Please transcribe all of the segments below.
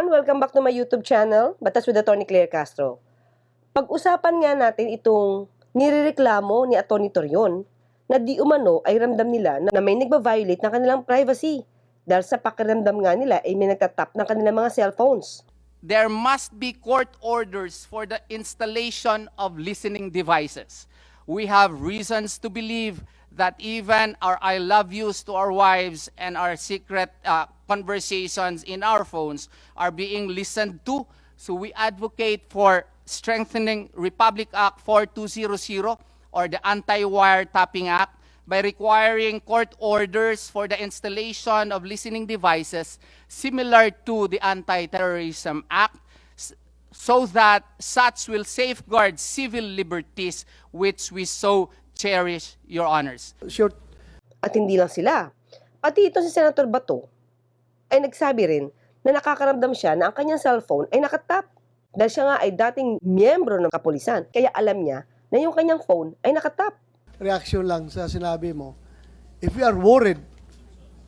everyone! Welcome back to my YouTube channel, Batas with Attorney Claire Castro. Pag-usapan nga natin itong nirereklamo ni Attorney Torion na di umano ay ramdam nila na may nagba-violate ng kanilang privacy dahil sa pakiramdam nga nila ay may nagtatap ng kanilang mga cellphones. there must be court orders for the installation of listening devices. We have reasons to believe that even our I love yous to our wives and our secret uh, conversations in our phones are being listened to. So we advocate for strengthening Republic Act 4200 or the Anti-Wiretapping Act by requiring court orders for the installation of listening devices similar to the Anti-Terrorism Act so that such will safeguard civil liberties which we so cherish, Your Honors. Short At hindi lang sila. Pati ito si Senator Bato ay nagsabi rin na nakakaramdam siya na ang kanyang cellphone ay nakatap. Dahil siya nga ay dating miyembro ng kapulisan. Kaya alam niya na yung kanyang phone ay nakatap. reaction lang sa sinabi mo. If you are worried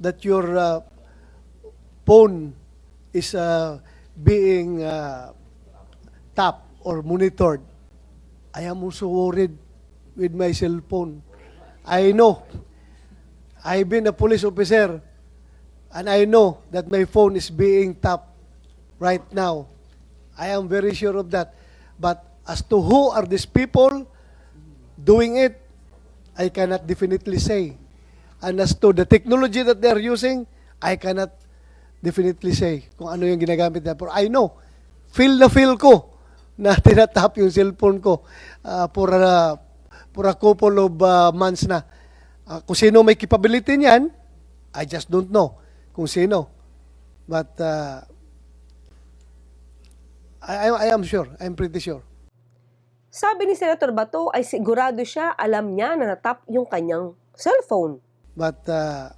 that your uh, phone is uh, being uh, tapped or monitored, I am also worried with my cell phone. I know. I've been a police officer and I know that my phone is being tapped right now. I am very sure of that. But as to who are these people doing it, I cannot definitely say. And as to the technology that they're using, I cannot definitely say kung ano yung ginagamit na. But I know, feel na feel ko na tinatap yung cellphone ko uh, for, a, for a couple of uh, months na. Uh, kung sino may capability niyan, I just don't know kung sino. But uh, I, I, I am sure, I'm pretty sure. Sabi ni Senator Bato ay sigurado siya alam niya na natap yung kanyang cellphone. But uh,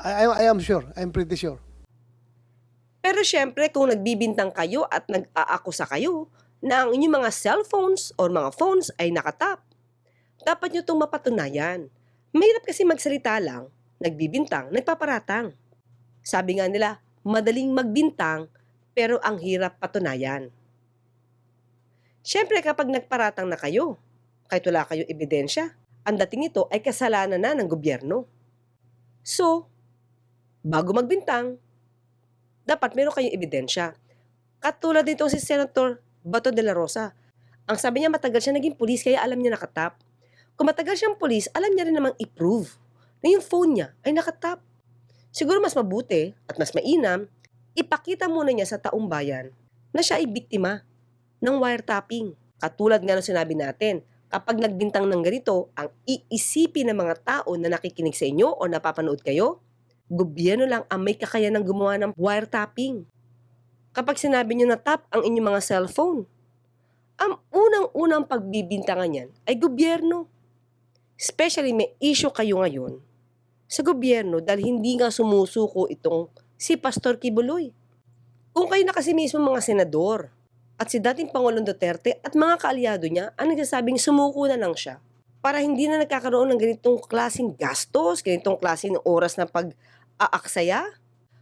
I, I, I am sure. I'm pretty sure. Pero syempre kung nagbibintang kayo at nag-aakusa kayo na ang inyong mga cellphones or mga phones ay nakatap, dapat nyo itong mapatunayan. Mahirap kasi magsalita lang, nagbibintang, nagpaparatang. Sabi nga nila, madaling magbintang pero ang hirap patunayan. Siyempre kapag nagparatang na kayo, kahit wala kayong ebidensya, ang dating ito ay kasalanan na ng gobyerno. So, bago magbintang, dapat meron kayong ebidensya. Katulad nito si Senator Bato de la Rosa. Ang sabi niya matagal siya naging pulis kaya alam niya nakatap. Kung matagal siyang pulis, alam niya rin namang i-prove na yung phone niya ay nakatap. Siguro mas mabuti at mas mainam, ipakita muna niya sa taong bayan na siya ay biktima ng wiretapping. Katulad nga ng sinabi natin, kapag nagbintang ng ganito, ang iisipin ng mga tao na nakikinig sa inyo o napapanood kayo, gobyerno lang ang may kakayanang gumawa ng wiretapping. Kapag sinabi nyo na tap ang inyong mga cellphone, ang unang-unang pagbibintangan yan ay gobyerno. Especially may issue kayo ngayon sa gobyerno dahil hindi nga sumusuko itong si Pastor Kibuloy. Kung kayo na kasi mismo mga senador at si dating Pangulong Duterte at mga kaalyado niya ang nagsasabing sumuko na lang siya para hindi na nagkakaroon ng ganitong klaseng gastos, ganitong klaseng oras na pag-aaksaya,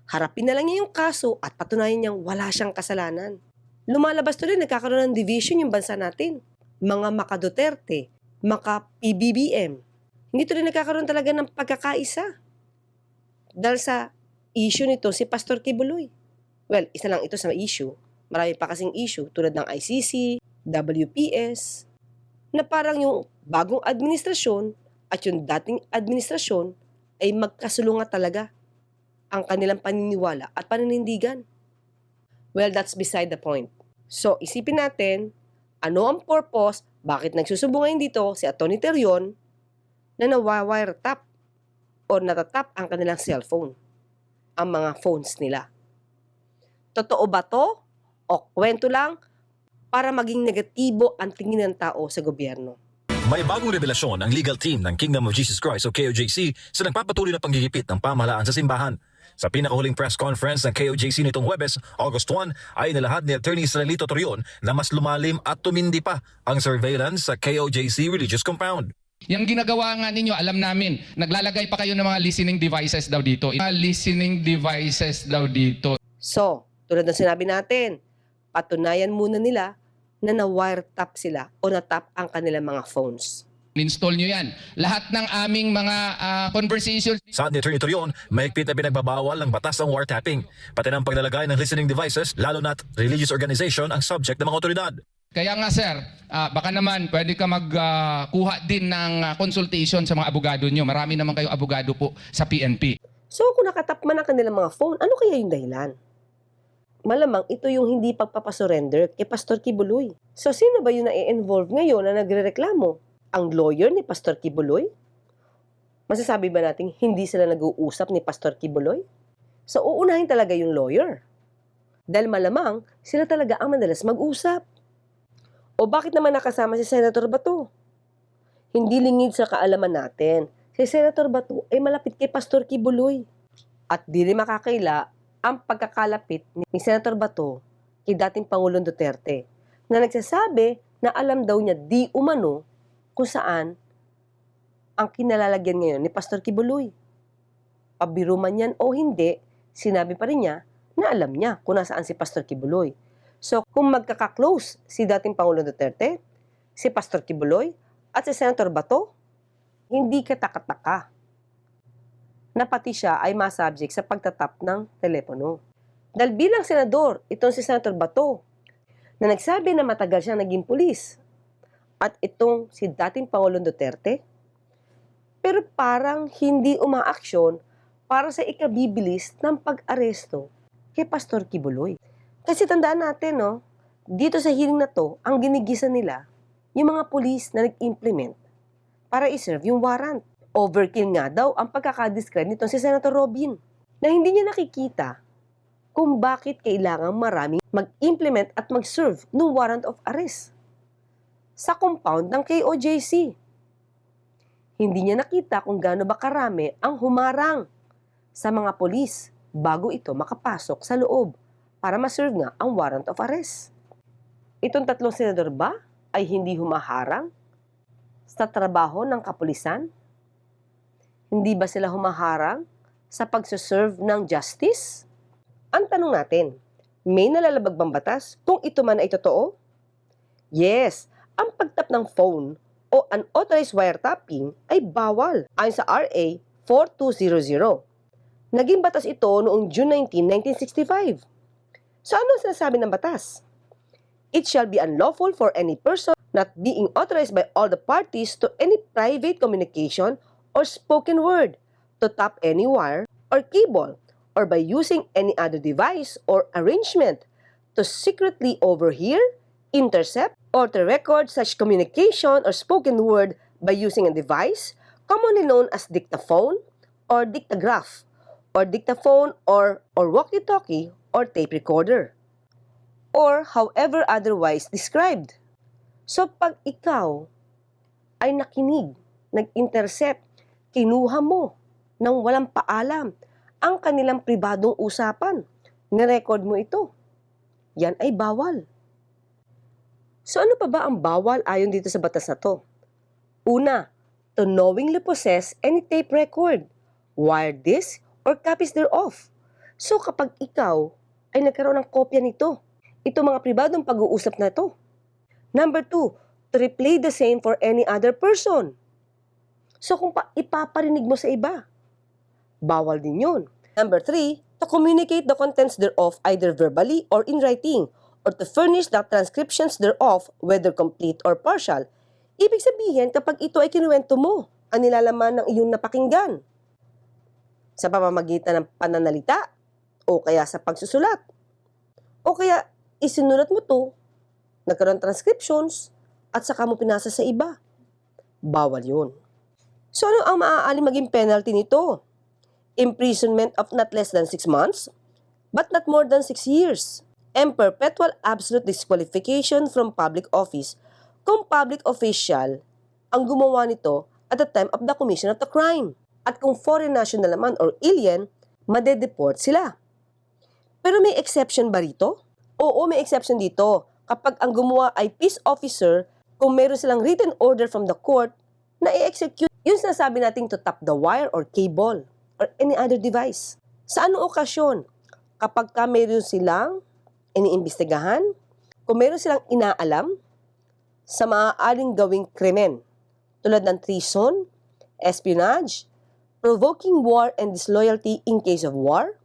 harapin na lang niya yung kaso at patunayan niyang wala siyang kasalanan. Lumalabas tuloy, nagkakaroon ng division yung bansa natin. Mga maka-Duterte, maka-PBBM. Hindi tuloy nagkakaroon talaga ng pagkakaisa. Dahil sa issue nito si Pastor Kibuloy. Well, isa lang ito sa issue. Marami pa kasing issue tulad ng ICC, WPS, na parang yung bagong administrasyon at yung dating administrasyon ay magkasulungan talaga ang kanilang paniniwala at paninindigan. Well, that's beside the point. So, isipin natin, ano ang purpose, bakit nagsusubungan dito si Atty. Terion na nawa-wire tap or natatap ang kanilang cellphone, ang mga phones nila. Totoo ba to? O kwento lang para maging negatibo ang tingin ng tao sa gobyerno? May bagong revelasyon ang legal team ng Kingdom of Jesus Christ o KOJC sa nagpapatuloy na panggigipit ng pamahalaan sa simbahan. Sa pinakahuling press conference ng KOJC nitong Huwebes, August 1, ay nilahad ni Attorney Israelito Torion na mas lumalim at tumindi pa ang surveillance sa KOJC Religious Compound. Yung ginagawa nga ninyo, alam namin, naglalagay pa kayo ng mga listening devices daw dito. Mga listening devices daw dito. So, tulad ng sinabi natin, patunayan muna nila na na-wiretap sila o na-tap ang kanilang mga phones. Install nyo yan. Lahat ng aming mga ah, conversations Sa ni Attorney Torion, mahigpit na pinagbabawal ng batas ang wiretapping, pati ng paglalagay ng listening devices, lalo na't religious organization ang subject ng mga otoridad. Kaya nga sir, ah, baka naman pwede ka magkuha din ng ah, consultation sa mga abogado nyo. Marami naman kayong abogado po sa PNP. So, kung nakatap man ang kanilang mga phone, ano kaya yung dahilan? Malamang ito yung hindi pagpapasurrender kay Pastor Kibuloy. So, sino ba yung na-involve ngayon na nagrereklamo? Ang lawyer ni Pastor Kibuloy? Masasabi ba nating hindi sila nag-uusap ni Pastor Kibuloy? So, uunahin talaga yung lawyer. Dahil malamang, sila talaga ang madalas mag-usap. O bakit naman nakasama si Senator Bato? Hindi lingid sa kaalaman natin. Si Senator Bato ay malapit kay Pastor Kibuloy. At di rin makakaila ang pagkakalapit ni Senator Bato kay dating Pangulong Duterte na nagsasabi na alam daw niya di umano kung saan ang kinalalagyan ngayon ni Pastor Kibuloy. Pabiro man yan o hindi, sinabi pa rin niya na alam niya kung nasaan si Pastor Kibuloy. So, kung magkaka-close si dating Pangulong Duterte, si Pastor Kibuloy, at si Senator Bato, hindi ka takataka na pati siya ay masubject sa pagtatap ng telepono. Dahil bilang senador, itong si Senator Bato, na nagsabi na matagal siyang naging pulis, at itong si dating Pangulong Duterte, pero parang hindi umaaksyon para sa ikabibilis ng pag-aresto kay Pastor Kibuloy. Kasi tandaan natin, no, dito sa hearing na to, ang ginigisa nila, yung mga pulis na nag-implement para iserve yung warrant. Overkill nga daw ang pagkakadescribe nito si Senator Robin na hindi niya nakikita kung bakit kailangang maraming mag-implement at mag-serve ng warrant of arrest sa compound ng KOJC. Hindi niya nakita kung gaano ba karami ang humarang sa mga polis bago ito makapasok sa loob para ma-serve nga ang warrant of arrest. Itong tatlong senador ba ay hindi humaharang sa trabaho ng kapulisan? Hindi ba sila humaharang sa pagsaserve ng justice? Ang tanong natin, may nalalabag bang batas kung ito man ay totoo? Yes, ang pagtap ng phone o unauthorized wiretapping ay bawal ayon sa RA 4200. Naging batas ito noong June 19, 1965. So ano ang sinasabi ng batas? It shall be unlawful for any person not being authorized by all the parties to any private communication or spoken word to tap any wire or cable or by using any other device or arrangement to secretly overhear, intercept, or to record such communication or spoken word by using a device commonly known as dictaphone or dictagraph or dictaphone or, or walkie-talkie or tape recorder or however otherwise described. So pag ikaw ay nakinig, nag-intercept, kinuha mo nang walang paalam ang kanilang pribadong usapan, nirecord mo ito, yan ay bawal. So ano pa ba ang bawal ayon dito sa batas na to? Una, to knowingly possess any tape record, wire disc, or copies thereof. So kapag ikaw ay nagkaroon ng kopya nito, ito mga pribadong pag-uusap na to. Number two, to replay the same for any other person. So kung pa ipaparinig mo sa iba, bawal din yun. Number three, to communicate the contents thereof either verbally or in writing, or to furnish the transcriptions thereof, whether complete or partial. Ibig sabihin, kapag ito ay kinuwento mo, ang nilalaman ng iyong napakinggan, sa pamamagitan ng pananalita, o kaya sa pagsusulat, o kaya isinulat mo to, nagkaroon transcriptions, at saka mo pinasa sa iba. Bawal yun. So ano ang maaaling maging penalty nito? Imprisonment of not less than 6 months, but not more than 6 years, and perpetual absolute disqualification from public office kung public official ang gumawa nito at the time of the commission of the crime. At kung foreign national naman or alien, madedeport sila. Pero may exception ba rito? Oo, may exception dito. Kapag ang gumawa ay peace officer, kung meron silang written order from the court na i-execute yung sinasabi nating to tap the wire or cable or any other device. Sa anong okasyon? Kapag ka meron silang iniimbestigahan, kung meron silang inaalam sa maaaring gawing krimen tulad ng treason, espionage, provoking war and disloyalty in case of war,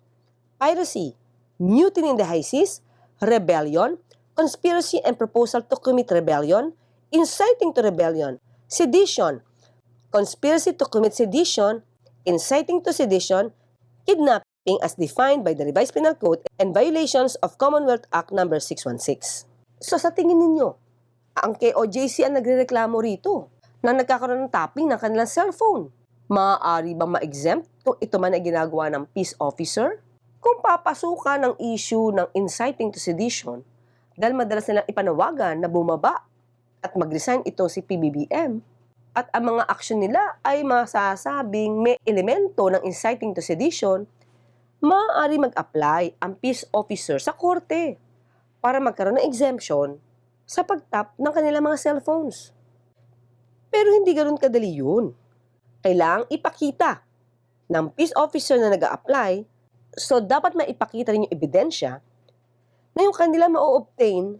piracy, mutiny in the high seas, rebellion, conspiracy and proposal to commit rebellion, inciting to rebellion, sedition, conspiracy to commit sedition, inciting to sedition, kidnapping as defined by the Revised Penal Code, and violations of Commonwealth Act No. 616. So sa tingin ninyo, ang KOJC ang nagrereklamo rito na nagkakaroon ng tapping ng kanilang cellphone. Maaari bang ma-exempt kung ito man ay ginagawa ng peace officer? Kung papasukan ng issue ng inciting to sedition, dahil madalas nilang ipanawagan na bumaba at mag-resign ito si PBBM, at ang mga aksyon nila ay masasabing may elemento ng inciting to sedition, maaari mag-apply ang peace officer sa korte para magkaroon ng exemption sa pagtap ng kanilang mga cellphones. Pero hindi ganoon kadali yun. Kailangang ipakita ng peace officer na nag apply so dapat maipakita rin yung ebidensya na yung kanila ma-obtain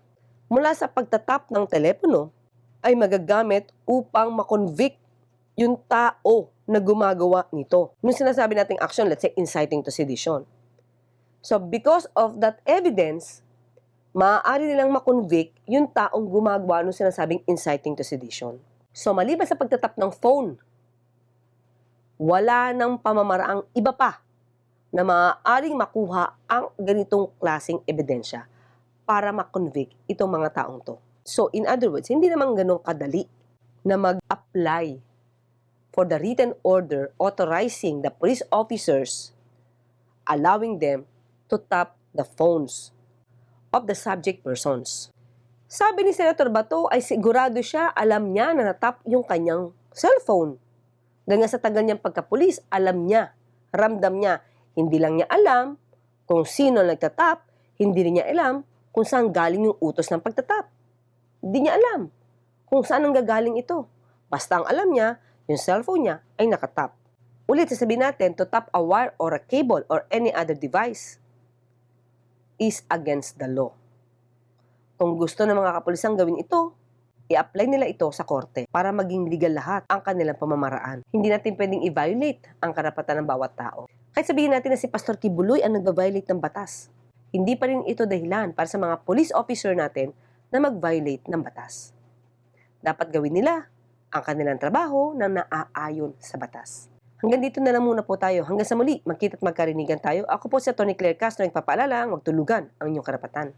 mula sa pagtatap ng telepono ay magagamit upang makonvict yung tao na gumagawa nito. Nung sinasabi nating action, let's say inciting to sedition. So because of that evidence, maaari nilang makonvict yung taong gumagawa nung sinasabing inciting to sedition. So maliban sa pagtatap ng phone, wala nang pamamaraang iba pa na maaaring makuha ang ganitong klasing ebidensya para makonvict itong mga taong to. So in other words, hindi naman ganun kadali na mag-apply for the written order authorizing the police officers allowing them to tap the phones of the subject persons. Sabi ni Senator Bato ay sigurado siya, alam niya na natap yung kanyang cellphone. Dahil sa tagal niyang pagkapulis, alam niya, ramdam niya. Hindi lang niya alam kung sino nagtatap, hindi niya alam kung saan galing yung utos ng pagtatap. Hindi niya alam kung saan ang gagaling ito. Basta ang alam niya, yung cellphone niya ay nakatap. Ulit, sasabihin natin, to tap a wire or a cable or any other device is against the law. Kung gusto ng mga kapulisan gawin ito, i-apply nila ito sa korte para maging legal lahat ang kanilang pamamaraan. Hindi natin pwedeng i-violate ang karapatan ng bawat tao. Kahit sabihin natin na si Pastor Kibuloy ang nag-violate ng batas, hindi pa rin ito dahilan para sa mga police officer natin na mag-violate ng batas. Dapat gawin nila ang kanilang trabaho na naaayon sa batas. Hanggang dito na lang muna po tayo. Hanggang sa muli, magkita at magkarinigan tayo. Ako po si Tony Claire Castro, nagpapaalala, huwag tulugan ang inyong karapatan.